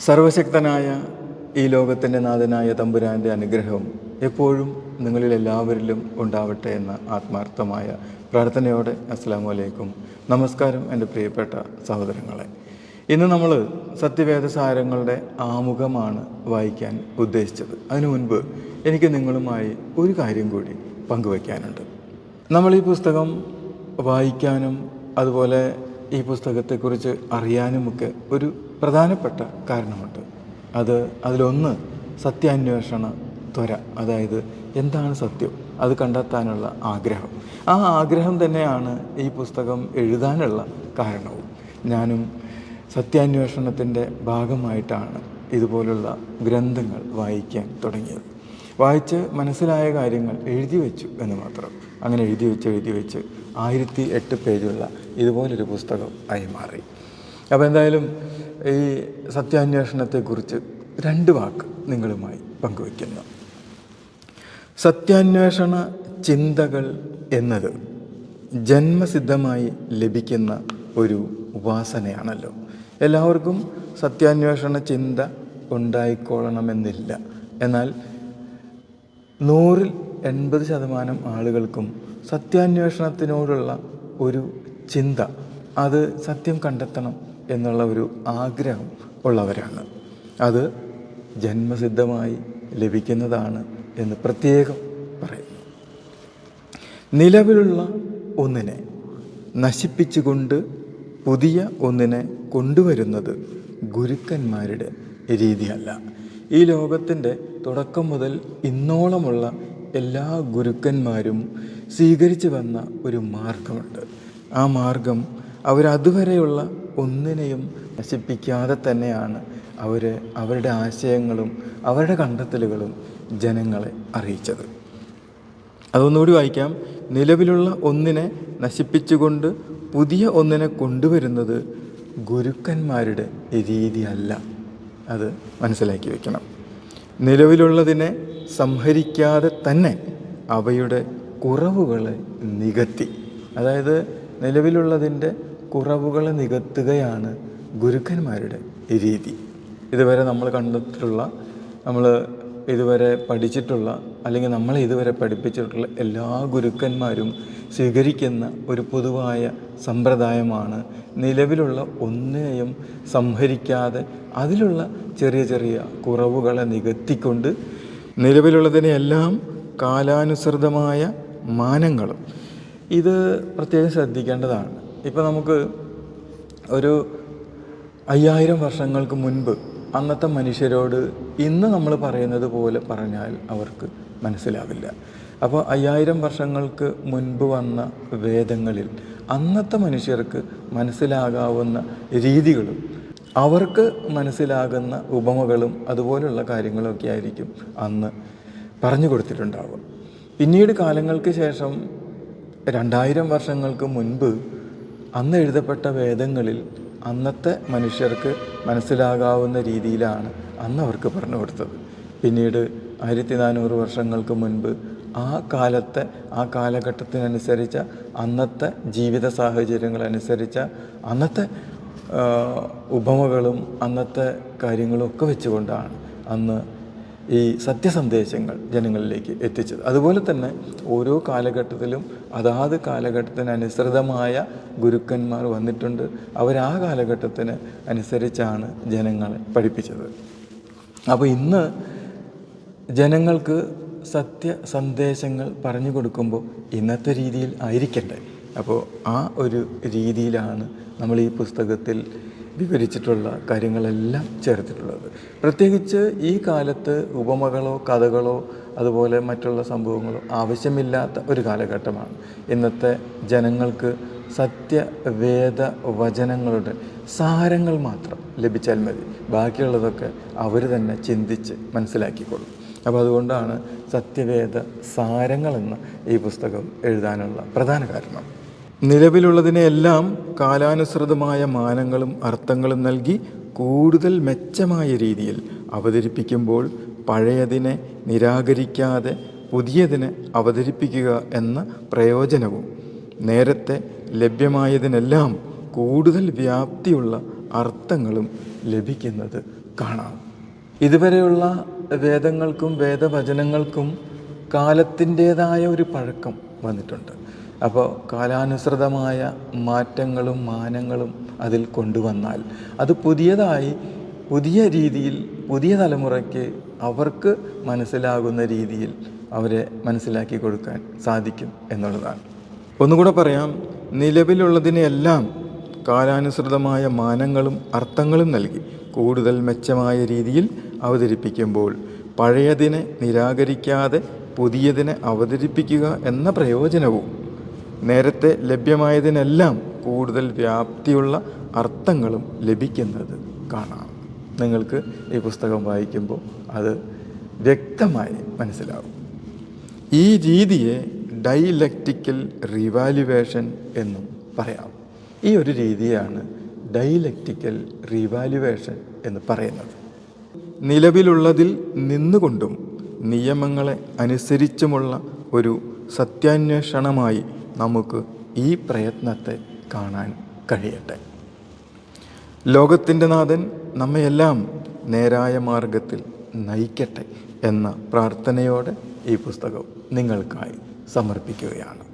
സർവശക്തനായ ഈ ലോകത്തിന്റെ നാഥനായ തമ്പുരാന്റെ അനുഗ്രഹം എപ്പോഴും നിങ്ങളിൽ എല്ലാവരിലും ഉണ്ടാവട്ടെ എന്ന ആത്മാർത്ഥമായ പ്രാർത്ഥനയോടെ അസ്സാം വലൈക്കും നമസ്കാരം എന്റെ പ്രിയപ്പെട്ട സഹോദരങ്ങളെ. ഇന്ന് നമ്മൾ സത്യവേദസാരങ്ങളുടെ ആമുഖമാണ് വായിക്കാൻ ഉദ്ദേശിച്ചത്. അതിനു മുൻപ് എനിക്ക് നിങ്ങളുമായി ഒരു കാര്യം കൂടി പങ്കുവയ്ക്കാനുണ്ട്. നമ്മൾ ഈ പുസ്തകം വായിക്കാനും അതുപോലെ ഈ പുസ്തകത്തെക്കുറിച്ച് അറിയാനുമൊക്കെ ഒരു പ്രധാനപ്പെട്ട കാരണമുണ്ട്. അത് അതിലൊന്ന് സത്യാന്വേഷണ ത്വര. അതായത് എന്താണ് സത്യം? അത് കണ്ടെത്താനുള്ള ആഗ്രഹം. ആ ആഗ്രഹം തന്നെയാണ് ഈ പുസ്തകം എഴുതാനുള്ള കാരണവും. ഞാനും സത്യാന്വേഷണത്തിന്റെ ഭാഗമായിട്ടാണ് ഇതുപോലുള്ള ഗ്രന്ഥങ്ങൾ വായിക്കാൻ തുടങ്ങിയത്. വായിച്ച് മനസ്സിലായ കാര്യങ്ങൾ എഴുതി വെച്ചു എന്ന് മാത്രം. അങ്ങനെ എഴുതി വെച്ച് എഴുതി വെച്ച് ആയിരത്തി എട്ട് പേജുള്ള ഇതുപോലൊരു പുസ്തകം ആയി മാറി. അപ്പോൾ എന്തായാലും ഈ സത്യാന്വേഷണത്തെക്കുറിച്ച് രണ്ട് വാക്ക് നിങ്ങളുമായി പങ്കുവയ്ക്കുന്നു. സത്യാന്വേഷണ ചിന്തകൾ എന്നത് ജന്മസിദ്ധമായി ലഭിക്കുന്ന ഒരു ഉപാസനയാണല്ലോ. എല്ലാവർക്കും സത്യാന്വേഷണ ചിന്ത ഉണ്ടായിക്കൊള്ളണമെന്നില്ല. എന്നാൽ നൂറിൽ എൺപത് ശതമാനം ആളുകൾക്കും സത്യാന്വേഷണത്തിനോടുള്ള ഒരു ചിന്ത അത് സത്യം കണ്ടെത്തണം എന്നുള്ള ഒരു ആഗ്രഹം ഉള്ളവരാണ്. അത് ജന്മസിദ്ധമായി ലഭിക്കുന്നതാണ് എന്ന് പ്രത്യേകം പറയുന്നു. നിലവിലുള്ള ഒന്നിനെ നശിപ്പിച്ചുകൊണ്ട് പുതിയ ഒന്നിനെ കൊണ്ടുവരുന്നത് ഗുരുക്കന്മാരുടെ രീതിയല്ല. ഈ ലോകത്തിന്റെ തുടക്കം മുതൽ ഇന്നോളമുള്ള എല്ലാ ഗുരുക്കന്മാരും സ്വീകരിച്ചു വന്ന ഒരു മാർഗമുണ്ട്. ആ മാർഗം അവരതുവരെയുള്ള ഒന്നിനെയും നശിപ്പിക്കാതെ തന്നെയാണ് അവർ അവരുടെ ആശയങ്ങളും അവരുടെ കണ്ടെത്തലുകളും ജനങ്ങളെ അറിയിച്ചത്. അതൊന്നുകൂടി വായിക്കാം. നിലവിലുള്ള ഒന്നിനെ നശിപ്പിച്ചുകൊണ്ട് പുതിയ ഒന്നിനെ കൊണ്ടുവരുന്നത് ഗുരുക്കന്മാരുടെ രീതിയല്ല. അത് മനസ്സിലാക്കി വയ്ക്കണം നിലവിലുള്ളതിനെ സംഹരിക്കാതെ തന്നെ അവയുടെ കുറവുകളെ നികത്തി. അതായത് നിലവിലുള്ളതിന്റെ കുറവുകളെ നികത്തുകയാണ് ഗുരുക്കന്മാരുടെ രീതി. ഇതുവരെ നമ്മൾ കണ്ടിട്ടുള്ള നമ്മൾ ഇതുവരെ പഠിച്ചിട്ടുള്ള അല്ലെങ്കിൽ നമ്മളെ ഇതുവരെ പഠിപ്പിച്ചിട്ടുള്ള എല്ലാ ഗുരുക്കന്മാരും സ്വീകരിക്കുന്ന ഒരു പൊതുവായ സമ്പ്രദായമാണ് നിലവിലുള്ള ഒന്നിനെയും സംഹരിക്കാതെ അതിലുള്ള ചെറിയ ചെറിയ കുറവുകളെ നികത്തിക്കൊണ്ട് നിലവിലുള്ളതിനെയെല്ലാം കാലാനുസൃതമായ മാനങ്ങളും. ഇത് പ്രത്യേകം ശ്രദ്ധിക്കേണ്ടതാണ്. ഇപ്പോൾ നമുക്ക് ഒരു അയ്യായിരം വർഷങ്ങൾക്ക് മുൻപ് അന്നത്തെ മനുഷ്യരോട് ഇന്ന് നമ്മൾ പറയുന്നത് പോലെ പറഞ്ഞാൽ അവർക്ക് മനസ്സിലാവില്ല. അപ്പോൾ അയ്യായിരം വർഷങ്ങൾക്ക് മുൻപ് വന്ന വേദങ്ങളിൽ അന്നത്തെ മനുഷ്യർക്ക് മനസ്സിലാകാവുന്ന രീതികളും അവർക്ക് മനസ്സിലാകുന്ന ഉപമകളും അതുപോലുള്ള കാര്യങ്ങളൊക്കെ ആയിരിക്കും അന്ന് പറഞ്ഞു കൊടുത്തിട്ടുണ്ടാവുക. പിന്നീട് കാലങ്ങൾക്ക് ശേഷം രണ്ടായിരം വർഷങ്ങൾക്ക് മുൻപ് അന്ന് എഴുതപ്പെട്ട വേദങ്ങളിൽ അന്നത്തെ മനുഷ്യർക്ക് മനസ്സിലാകാവുന്ന രീതിയിലാണ് അന്ന് അവർക്ക് പറഞ്ഞു കൊടുത്തത്. പിന്നീട് ആയിരത്തി നാനൂറ് വർഷങ്ങൾക്ക് മുൻപ് ആ കാലത്തെ ആ കാലഘട്ടത്തിനനുസരിച്ച അന്നത്തെ ജീവിത സാഹചര്യങ്ങളനുസരിച്ച അന്നത്തെ ഉപമകളും അന്നത്തെ കാര്യങ്ങളും ഒക്കെ വെച്ചുകൊണ്ടാണ് അന്ന് ഈ സത്യസന്ദേശങ്ങൾ ജനങ്ങളിലേക്ക് എത്തിച്ചത്. അതുപോലെ തന്നെ ഓരോ കാലഘട്ടത്തിലും അതാത് കാലഘട്ടത്തിനനുസൃതമായ ഗുരുക്കന്മാർ വന്നിട്ടുണ്ട്. അവർ ആ കാലഘട്ടത്തിന് അനുസരിച്ചാണ് ജനങ്ങളെ പഠിപ്പിച്ചത്. അപ്പോൾ ഇന്ന് ജനങ്ങൾക്ക് സത്യ സന്ദേശങ്ങൾ പറഞ്ഞു കൊടുക്കുമ്പോൾ ഇന്നത്തെ രീതിയിൽ ആയിരിക്കട്ടെ. അപ്പോൾ ആ ഒരു രീതിയിലാണ് നമ്മൾ ഈ പുസ്തകത്തിൽ വിവരിച്ചിട്ടുള്ള കാര്യങ്ങളെല്ലാം ചേർത്തിട്ടുള്ളത്. പ്രത്യേകിച്ച് ഈ കാലത്ത് ഉപമകളോ കഥകളോ അതുപോലെ മറ്റുള്ള സംഭവങ്ങളോ ആവശ്യമില്ലാത്ത ഒരു കാലഘട്ടമാണ്. ഇന്നത്തെ ജനങ്ങൾക്ക് സത്യവേദ വചനങ്ങളുടെ സാരങ്ങൾ മാത്രം ലഭിച്ചാൽ മതി. ബാക്കിയുള്ളതൊക്കെ അവർ തന്നെ ചിന്തിച്ച് മനസ്സിലാക്കിക്കൊള്ളും. അപ്പോൾ അതുകൊണ്ടാണ് സത്യവേദ സാരങ്ങളെന്ന ഈ പുസ്തകം എഴുതാനുള്ള പ്രധാന കാരണം. നിലവിലുള്ളതിനെയെല്ലാം കാലാനുസൃതമായ മാനങ്ങളും അർത്ഥങ്ങളും നൽകി കൂടുതൽ മെച്ചമായ രീതിയിൽ അവതരിപ്പിക്കുമ്പോൾ പഴയതിനെ നിരാകരിക്കാതെ പുതിയതിനെ അവതരിപ്പിക്കുക എന്ന പ്രയോജനവും നേരത്തെ ലഭ്യമായതിനെല്ലാം കൂടുതൽ വ്യാപ്തിയുള്ള അർത്ഥങ്ങളും ലഭിക്കുന്നത് കാണാം. ഇതുവരെയുള്ള വേദങ്ങൾക്കും വേദവചനങ്ങൾക്കും കാലത്തിന്റേതായ ഒരു പഴക്കം വന്നിട്ടുണ്ട്. അപ്പോൾ കാലാനുസൃതമായ മാറ്റങ്ങളും മാനങ്ങളും അതിൽ കൊണ്ടുവന്നാൽ അത് പുതിയതായി പുതിയ രീതിയിൽ പുതിയ തലമുറയ്ക്ക് അവർക്ക് മനസ്സിലാകുന്ന രീതിയിൽ അവരെ മനസ്സിലാക്കി കൊടുക്കാൻ സാധിക്കും എന്നുള്ളതാണ്. ഒന്നുകൂടെ പറയാം നിലവിലുള്ളതിനെല്ലാം കാലാനുസൃതമായ മാനങ്ങളും അർത്ഥങ്ങളും നൽകി കൂടുതൽ മെച്ചമായ രീതിയിൽ അവതരിപ്പിക്കുമ്പോൾ പഴയതിനെ നിരാകരിക്കാതെ പുതിയതിനെ അവതരിപ്പിക്കുക എന്ന പ്രയോജനവും നേരത്തെ ലഭ്യമായതിനെല്ലാം കൂടുതൽ വ്യാപ്തിയുള്ള അർത്ഥങ്ങളും ലഭിക്കുന്നത് കാണാം. നിങ്ങൾക്ക് ഈ പുസ്തകം വായിക്കുമ്പോൾ അത് വ്യക്തമായി മനസ്സിലാവും. ഈ രീതിയെ ഡൈലക്റ്റിക്കൽ റിവാലുവേഷൻ എന്നും പറയാം. ഈ ഒരു രീതിയാണ് ഡൈലക്റ്റിക്കൽ റിവാലുവേഷൻ എന്ന് പറയുന്നത്. നിലവിലുള്ളതിൽ നിന്നുകൊണ്ടും നിയമങ്ങളെ അനുസരിച്ചുമുള്ള ഒരു സത്യാന്വേഷണമായി നമുക്ക് ഈ പ്രയത്നത്തെ കാണാൻ കഴിയട്ടെ. ലോകത്തിന്റെ നാഥൻ നമ്മയെല്ലാം നേരായ മാർഗത്തിൽ നയിക്കട്ടെ എന്ന പ്രാർത്ഥനയോടെ ഈ പുസ്തകം നിങ്ങൾക്കായി സമർപ്പിക്കുകയാണ്.